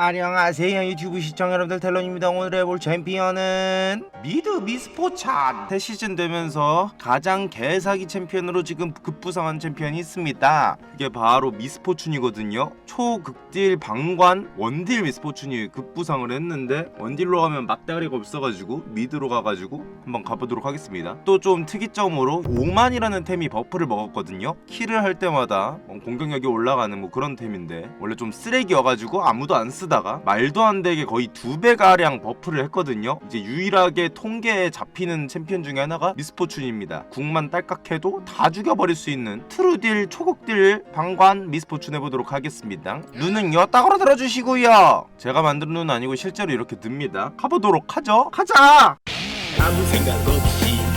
안녕하세요 유튜브 시청 여러분들. 텔론입니다. 오늘 해볼 챔피언은 미드 미스포찬 새 시즌 되면서 가장 개사기 챔피언으로 지금 급부상한 챔피언이 있습니다. 이게 바로 미스포춘이거든요. 초극딜 방관 원딜 미스포춘이 급부상을 했는데 원딜로 가면 막대가리가 없어가지고 미드로 가가지고 한번 가보도록 하겠습니다. 또 좀 특이점으로 오만이라는 템이 버프를 먹었거든요. 킬을 할 때마다 어, 공격력이 올라가는 뭐 그런 템인데 원래 좀 쓰레기여가지고 아무도 안 쓰 다가 말도 안 되게 거의 두 배가량 버프를 했거든요. 이제 유일하게 통계에 잡히는 챔피언 중에 하나가 미스포춘입니다. 궁만 딸깍해도 다 죽여버릴 수 있는 트루딜 초극딜 방관 미스포춘 해보도록 하겠습니다. 눈은요 딱으로 들어주시고요. 제가 만든 눈 아니고 실제로 이렇게 듭니다. 가보도록 하죠. 가자! 아무 생각 없이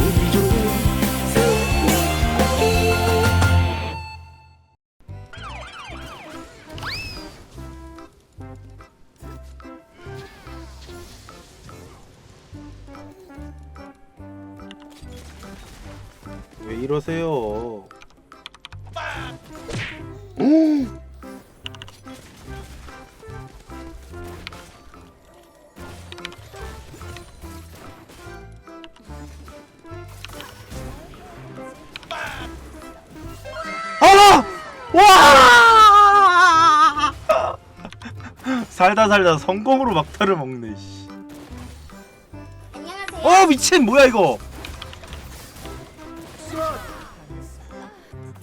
살다 살다 성공으로 막타를 먹네 씨. 안녕하세요. 어 미친 뭐야 이거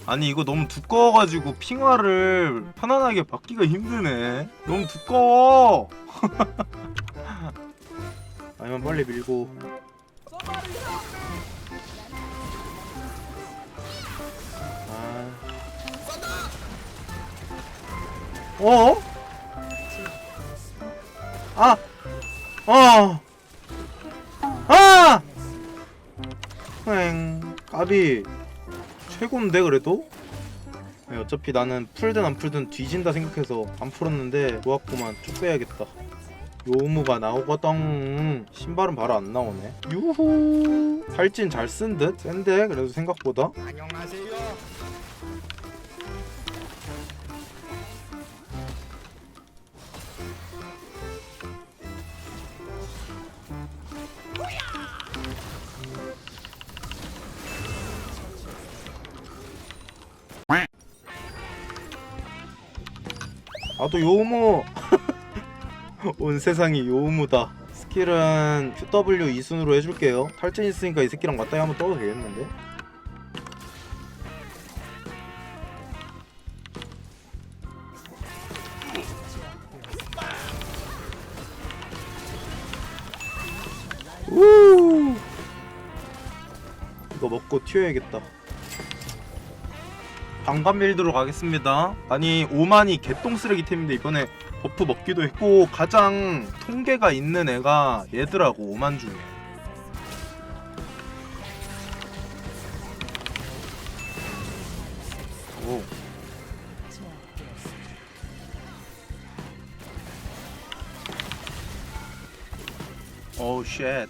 아니 이거 너무 두꺼워가지고 핑화를 편안하게 받기가 힘드네 너무 두꺼워 아니면 빨리 밀고 아. 어? 아! 어! 아! 엥 까비 최고인데 그래도? 네, 어차피 나는 풀든 안 풀든 뒤진다 생각해서 안 풀었는데 좋았구만 쭉 빼야겠다 요무가 나오거든 신발은 바로 안 나오네 유후 탈진 잘쓴 듯? 센데 그래도 생각보다 안녕하세요 나도 요무. 온 세상이 요무다. 스킬은 QW 2순으로 해줄게요. 탈진 있으니까 이 새끼랑 맞다이 한번 떠도 되겠는데? 우! 이거 먹고 튀어야겠다 방관 빌드로 가겠습니다. 아니 오만이 개똥 쓰레기 템인데 이번에 버프 먹기도 했고 가장 통계가 있는 애가 얘더라고 오만 중에. 오. 오우 쉣.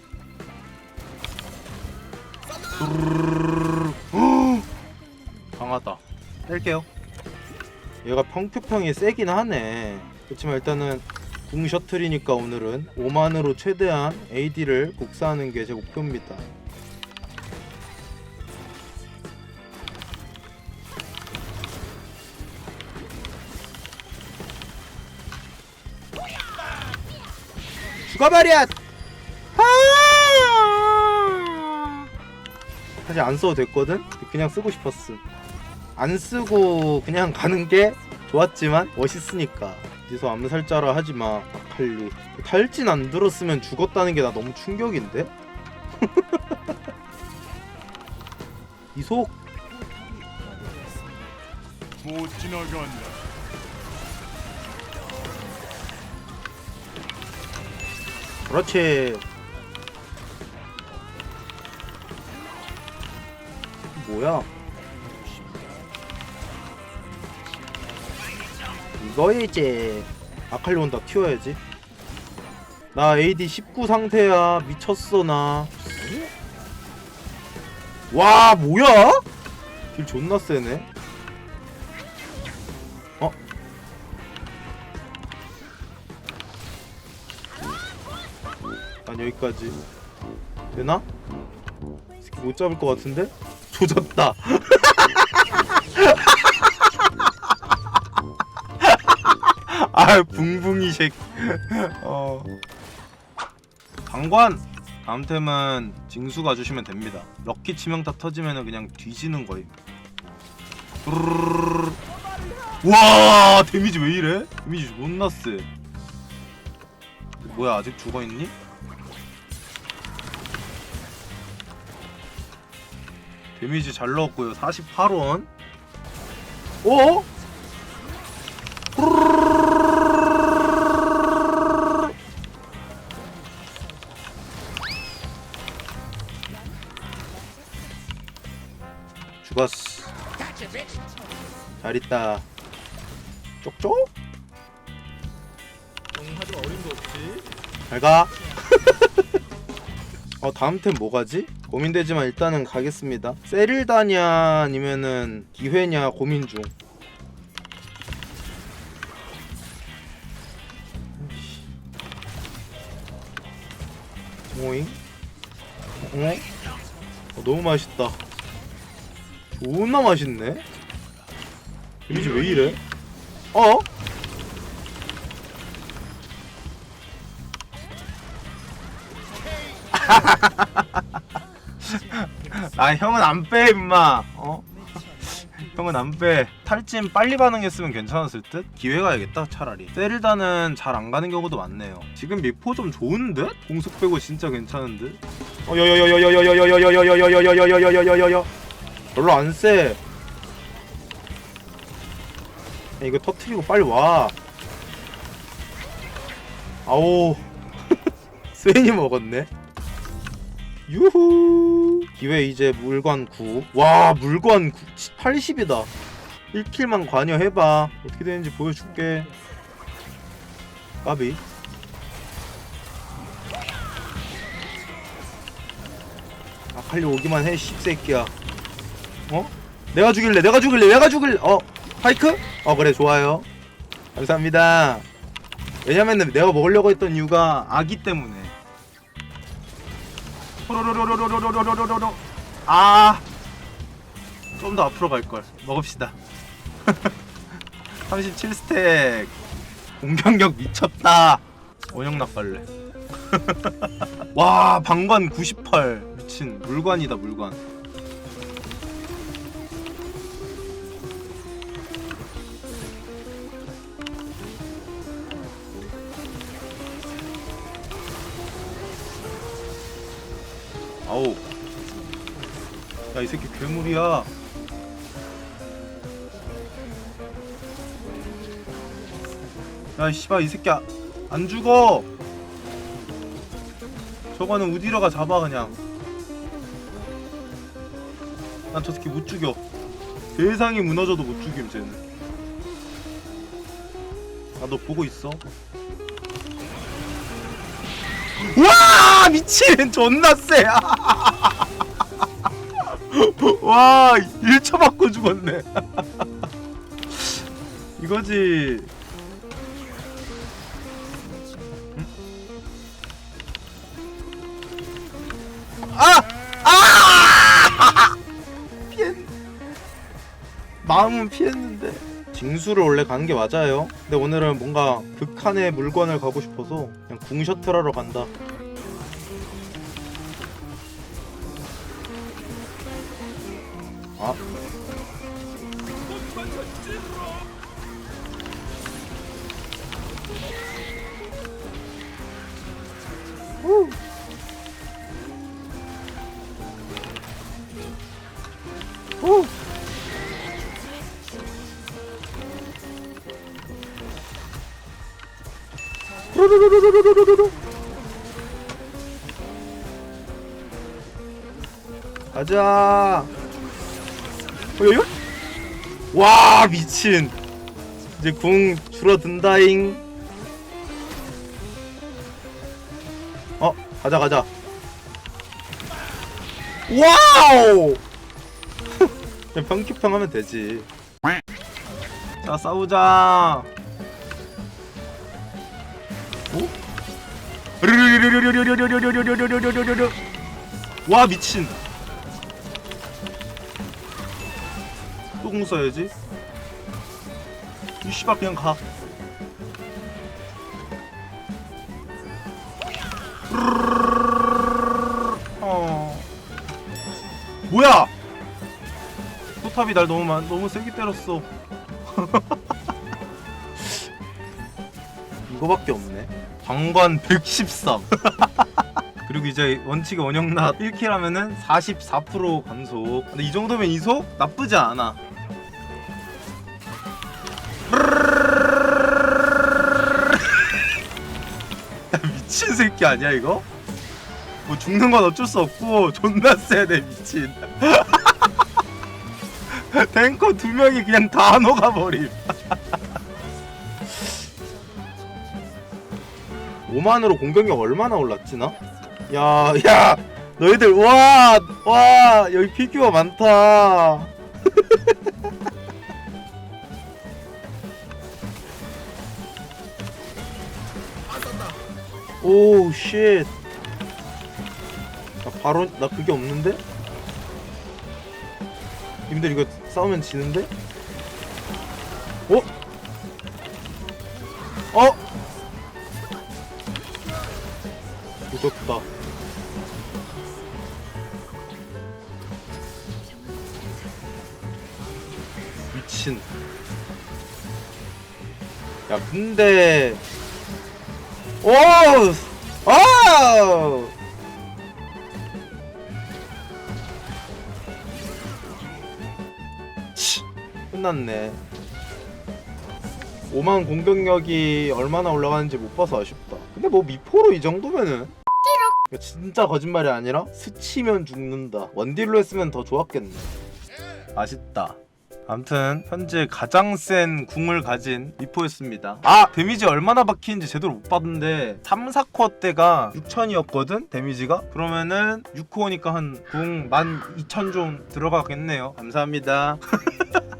뺄게요. 얘가 평큐평이 세긴 하네. 그렇지만 일단은 궁 셔틀이니까 오늘은 5만으로 최대한 AD를 복사하는 게 제 목표입니다. 죽어버려! 아! 사실 안 써도 됐거든? 그냥 쓰고 싶었음. 안 쓰고 그냥 가는 게 좋았지만 멋있으니까. 어디서 암살자라 하지마. 아칼리. 탈진 안 들었으면 죽었다는 게 나 너무 충격인데? 이속. 못 지나간다. 그렇지. 뭐야 너희 이제 아칼리온 다 키워야지 나 AD 19 상태야 미쳤어 나 와 뭐야? 딜 존나 세네 어? 난 여기까지 되나? 못 잡을 것 같은데? 조졌다 아 붕붕이 색. 어. 방관 다음 템은 징수 가주시면 됩니다. 럭키 치명타 터지면 그냥 뒤지는 거임. 뚜루루루루루. 와 데미지 왜 이래? 데미지 존나 세. 뭐야 아직 죽어 있니? 데미지 잘 넣었고요. 48원. 어? 잘 있다. 쪽쪽? 하지마 어림도 없지. 잘 가. 어 다음 템 뭐가지? 고민되지만 일단은 가겠습니다. 세릴다냐 아니면은 기회냐 고민 중. 오잉? 어? 어 너무 맛있다. 존나 맛있네. 이미지 왜 이래? 어? 아 형은 안 빼 임마 어? 형은 안빼 탈진 빨리 반응했으면 괜찮았을 듯? 기회 가야겠다 차라리 세르다는 잘 안 가는 경우도 많네요 지금 미포 좀 좋은 듯? 공속 빼고 진짜 괜찮은 듯? 어여여여여여여여여여여여여여여여여여여여 별로 안세 야, 이거 터트리고 빨리 와. 아오. 스웨이 먹었네. 유후. 기회 이제 물건 9. 와, 물건 9. 80이다. 1킬만 관여해봐. 어떻게 되는지 보여줄게. 까비. 아칼리 오기만 해, 씹새끼야. 어? 내가 죽일래, 내가 죽일래, 내가 죽일래. 어? 파이크? 어 그래 좋아요. 감사합니다. 왜냐면은 내가 먹으려고 했던 이유가 아기 때문에. 아좀 더 앞으로 갈걸. 먹읍시다. 37스택. 공격력 미쳤다. 원형낙 갈래 와 방관 98 미친. 물관이다 물관 아우. 야 이 새끼 괴물이야. 야 씨발 이 새끼 아, 안 죽어. 저거는 우디러가 잡아 그냥. 난 저 새끼 못 죽여. 세상이 무너져도 못 죽임 쟤는. 아 너 보고 있어? 와! 미친! 존나 쎄. 와 1초 맞고 죽었네. 이거지. 응? 아! 아! 피했. 마음은 피했는데. 징수를 원래 가는 게 맞아요. 근데 오늘은 뭔가 극한의 물건을 가고 싶어서 그냥 궁 셔틀하러 간다. 가자. 어여여? 와 미친. 이제 궁 줄어든다잉. 어 가자 가자. 와우. 그냥 평큐평 하면 되지. 자 싸우자. 오? 와 미친 똥 써야지. 이 씨발 그냥 가. 어 뭐야 포탑이 날 너무 많 너무 세게 때렸어 이거밖에 없네 방관 113 그리고 이제 원칙의 원형낫 1킬 하면은 44% 감속 근데 이 정도면 이속 나쁘지 않아 미친 새끼 아니야 이거? 뭐 죽는 건 어쩔 수 없고 존나 세네 미친 탱커 두 명이 그냥 다 녹아버림 5만으로 공격력 얼마나 올랐지 나? 야, 야, 너희들 와, 와, 여기 피규어 많다. 오, 쉣. 나 바로 나 그게 없는데? 님들 이거 싸우면 지는데? 어? 어? 무섭다. 미친. 야, 근데. 오! 아! 치, 끝났네. 5만 공격력이 얼마나 올라가는지 못 봐서 아쉽다. 근데 뭐 미포로 이 정도면은 진짜 거짓말이 아니라 스치면 죽는다. 원딜로 했으면 더 좋았겠네. 아쉽다. 아무튼 현재 가장 센 궁을 가진 미포였습니다. 아 데미지 얼마나 박히는지 제대로 못 봤는데 3, 4코어 때가 6천이었거든 데미지가 그러면은 6코어니까 한 궁 12,000 좀 들어가겠네요. 감사합니다.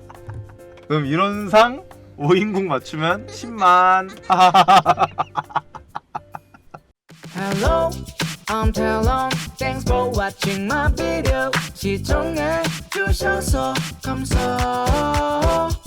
그럼 이런 상 5인궁 맞추면 10만. Hello, I'm Talon. Watching my video. 시청해 주셔서 감사합니다.